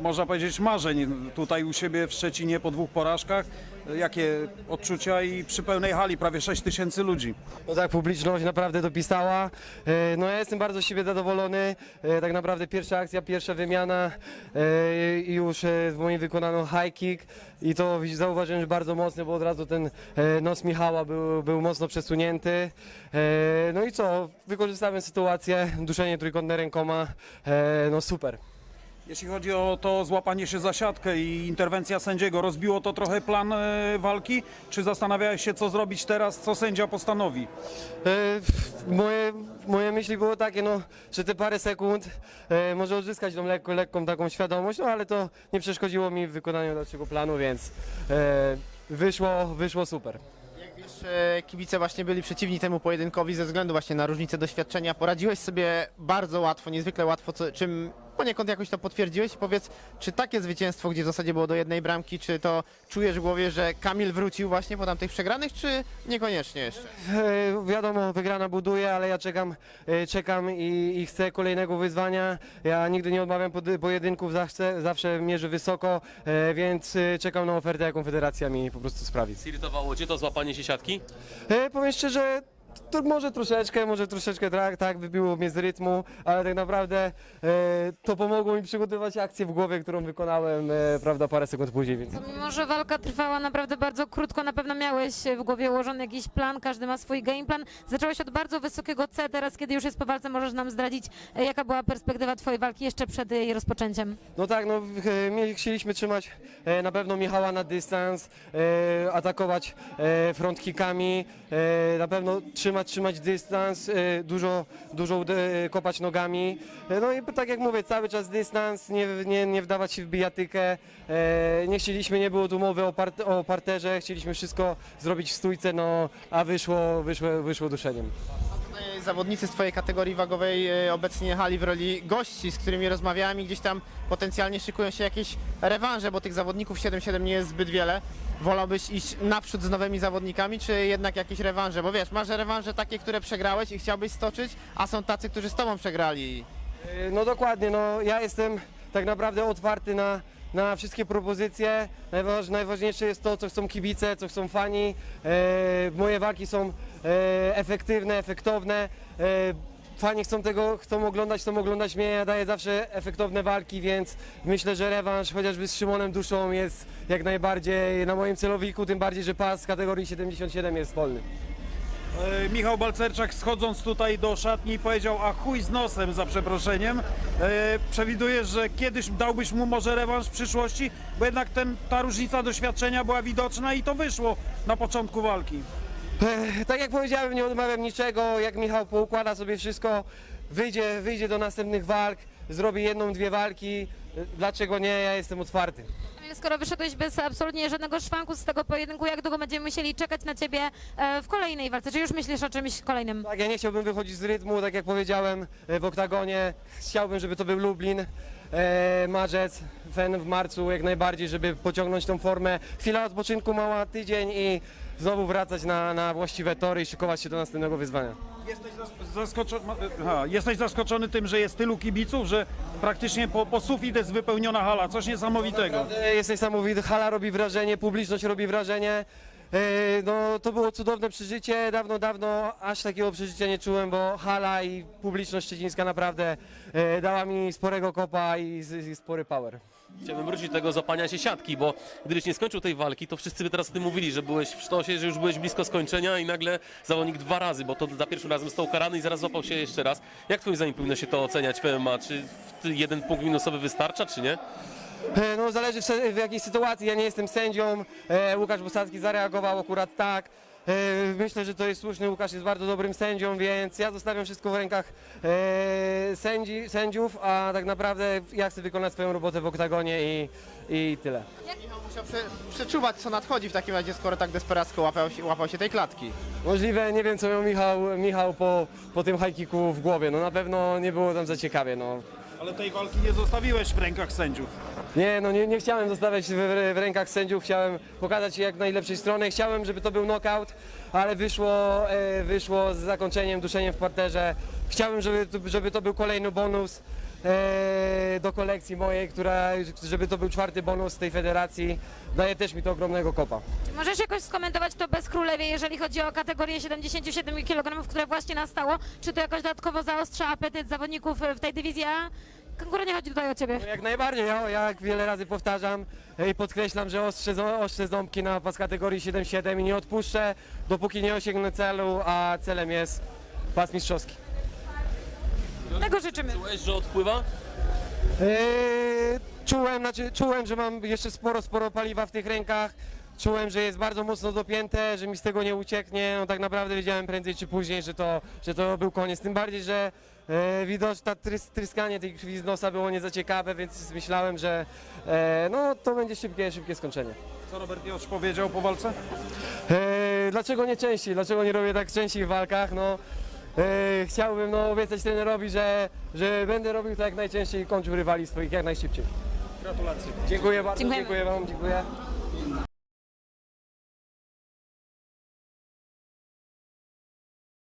można powiedzieć, marzeń tutaj u siebie w Szczecinie po dwóch porażkach. Jakie odczucia i przy pełnej hali prawie 6 tysięcy ludzi. No tak, publiczność naprawdę dopisała. E, No ja jestem bardzo z siebie zadowolony. E, Tak naprawdę pierwsza akcja, pierwsza wymiana e, i już w moim wykonano high kick i to zauważyłem, że bardzo mocny, bo od razu ten nos Michała był, był mocno przesunięty. No i co, wykorzystałem sytuację, duszenie trójkątne rękoma, no super. Jeśli chodzi o to złapanie się za siatkę i interwencja sędziego, rozbiło to trochę plan e, walki? Czy zastanawiałeś się, co zrobić teraz, co sędzia postanowi? E, Moje, moje myśli było takie, no, że te parę sekund e, może odzyskać tą lekko, lekką taką świadomość, no ale to nie przeszkodziło mi w wykonaniu dalszego planu, więc e, wyszło, wyszło super. Jak wiesz, e, kibice właśnie byli przeciwni temu pojedynkowi ze względu właśnie na różnicę doświadczenia. Poradziłeś sobie bardzo łatwo, niezwykle łatwo, co, czym poniekąd jakoś to potwierdziłeś. Powiedz, czy takie zwycięstwo, gdzie w zasadzie było do jednej bramki, czy to czujesz w głowie, że Kamil wrócił właśnie po tamtych przegranych, czy niekoniecznie jeszcze? E, wiadomo, wygrana buduje, ale ja czekam, e, czekam i, i chcę kolejnego wyzwania. Ja nigdy nie odmawiam pod- pojedynków, zawsze, zawsze mierzę wysoko, e, więc e, czekam na ofertę, jaką federacja mi po prostu sprawi. Zirytowało cię to złapanie się siatki? E, powiem szczerze, to może troszeczkę, może troszeczkę tak, tak, wybiło mnie z rytmu, ale tak naprawdę e, to pomogło mi przygotować akcję w głowie, którą wykonałem, e, prawda, parę sekund później, więc... Mimo, że walka trwała naprawdę bardzo krótko, na pewno miałeś w głowie ułożony jakiś plan, każdy ma swój game plan. Zacząłeś od bardzo wysokiego C, teraz kiedy już jest po walce, możesz nam zdradzić, e, jaka była perspektywa twojej walki jeszcze przed jej rozpoczęciem. No tak, no e, my chcieliśmy trzymać e, na pewno Michała na dystans, e, atakować e, e, na pewno trzymać, trzymać dystans, e, dużo, dużo ude- kopać nogami. E, no i tak jak mówię, cały czas dystans, nie, nie, nie wdawać się w bijatykę. E, nie chcieliśmy, nie było tu mowy o, o parterze, chcieliśmy wszystko zrobić w stójce, no a wyszło, wyszło, wyszło duszeniem. Zawodnicy z Twojej kategorii wagowej e, obecnie jechali w roli gości, z którymi rozmawiałem i gdzieś tam potencjalnie szykują się jakieś rewanże, bo tych zawodników 7-7 nie jest zbyt wiele. Wolałbyś iść naprzód z nowymi zawodnikami, czy jednak jakieś rewanże? Bo wiesz, masz rewanże takie, które przegrałeś i chciałbyś stoczyć, a są tacy, którzy z Tobą przegrali. E, No dokładnie, no ja jestem tak naprawdę otwarty na, na wszystkie propozycje. Najważ, najważniejsze jest to, co chcą kibice, co chcą fani. E, moje walki są e, efektywne, efektowne. E, fani chcą tego, chcą oglądać, chcą oglądać mnie. Ja daję zawsze efektowne walki, więc myślę, że rewanż chociażby z Szymonem Duszą jest jak najbardziej na moim celowniku, tym bardziej, że pas kategorii 77 jest wolny. E, Michał Balcerczak schodząc tutaj do szatni powiedział, a chuj z nosem za przeproszeniem. E, przewidujesz, że kiedyś dałbyś mu może rewanż w przyszłości? Bo jednak ten, ta różnica doświadczenia była widoczna i to wyszło na początku walki. Ech, Tak jak powiedziałem, nie odmawiam niczego. Jak Michał poukłada sobie wszystko, wyjdzie, wyjdzie do następnych walk, zrobi jedną, dwie walki. Dlaczego nie? Ja jestem otwarty. Kamil, Skoro wyszedłeś bez absolutnie żadnego szwanku z tego pojedynku, jak długo będziemy musieli czekać na ciebie e, w kolejnej walce? Czy już myślisz o czymś kolejnym? Tak, ja nie chciałbym wychodzić z rytmu, tak jak powiedziałem e, w oktagonie. Chciałbym, żeby to był Lublin, e, marzec, fen w marcu jak najbardziej, żeby pociągnąć tą formę. Chwila odpoczynku, mała tydzień i znowu wracać na, na właściwe tory i szykować się do następnego wyzwania. Jesteś, zas- zaskoczony, aha, jesteś zaskoczony tym, że jest tylu kibiców, że praktycznie po, po sufit jest wypełniona hala. Coś niesamowitego. E, Jest niesamowity, hala robi wrażenie, publiczność robi wrażenie. E, No, to było cudowne przeżycie, dawno, dawno aż takiego przeżycia nie czułem, bo hala i publiczność szczecińska naprawdę e, dała mi sporego kopa i, spory power. Chciałbym wrócić do tego złapania się siatki, bo gdybyś nie skończył tej walki, to wszyscy by teraz o tym mówili, że byłeś w sztosie, że już byłeś blisko skończenia i nagle zawodnik dwa razy, bo to za pierwszym razem został karany i zaraz złapał się jeszcze raz. Jak twoim zdaniem powinno się to oceniać w MMA? Czy jeden punkt minusowy wystarcza, czy nie? E, No, zależy w, se- w jakiej sytuacji, ja nie jestem sędzią, e, Łukasz Bosacki zareagował akurat tak. E, Myślę, że to jest słuszny, Łukasz jest bardzo dobrym sędzią, więc ja zostawiam wszystko w rękach e, sędzi, sędziów, a tak naprawdę ja chcę wykonać swoją robotę w oktagonie i, i tyle. Michał musiał prze, przeczuwać, co nadchodzi w takim razie, skoro tak desperacko łapał się, łapał się tej klatki. Możliwe, nie wiem co miał Michał, Michał po, po tym hajkiku w głowie, no na pewno nie było tam za ciekawie, no. Ale tej walki nie zostawiłeś w rękach sędziów. Nie, no nie, nie chciałem zostawiać w, w, w rękach sędziów, chciałem pokazać jak najlepszej strony, chciałem, żeby to był knockout, ale wyszło, e, wyszło z zakończeniem, duszeniem w parterze. Chciałem, żeby, żeby to był kolejny bonus. E, do kolekcji mojej, która, żeby to był czwarty bonus tej federacji, daje też mi to ogromnego kopa. Czy możesz jakoś skomentować to bez królewie, jeżeli chodzi o kategorię 77 kg, które właśnie nastało? Czy to jakoś dodatkowo zaostrza apetyt zawodników w tej dywizji? A nie chodzi tutaj o ciebie. No jak najbardziej, ja jak wiele razy powtarzam e, i podkreślam, że ostrzę, ostrzę ząbki na pas kategorii 7-7 i nie odpuszczę, dopóki nie osiągnę celu, a celem jest pas mistrzowski. Tego życzymy. Czułeś, że odpływa? Eee, czułem, znaczy, czułem, że mam jeszcze sporo, sporo paliwa w tych rękach. Czułem, że jest bardzo mocno dopięte, że mi z tego nie ucieknie. No tak naprawdę wiedziałem prędzej czy później, że to, że to był koniec. Tym bardziej, że e, widać, ta trys, tryskanie tej krwi z nosa było nie za ciekawe, więc myślałem, że e, no, to będzie szybkie, szybkie skończenie. Co Robert Josz powiedział po walce? E, dlaczego nie częściej? Dlaczego nie robię tak częściej w walkach? No, e, chciałbym no, obiecać trenerowi, że, że będę robił to jak najczęściej i kończył rywali swoich jak najszybciej. Gratulacje. Dziękuję bardzo, Dziękujemy. dziękuję Wam, dziękuję.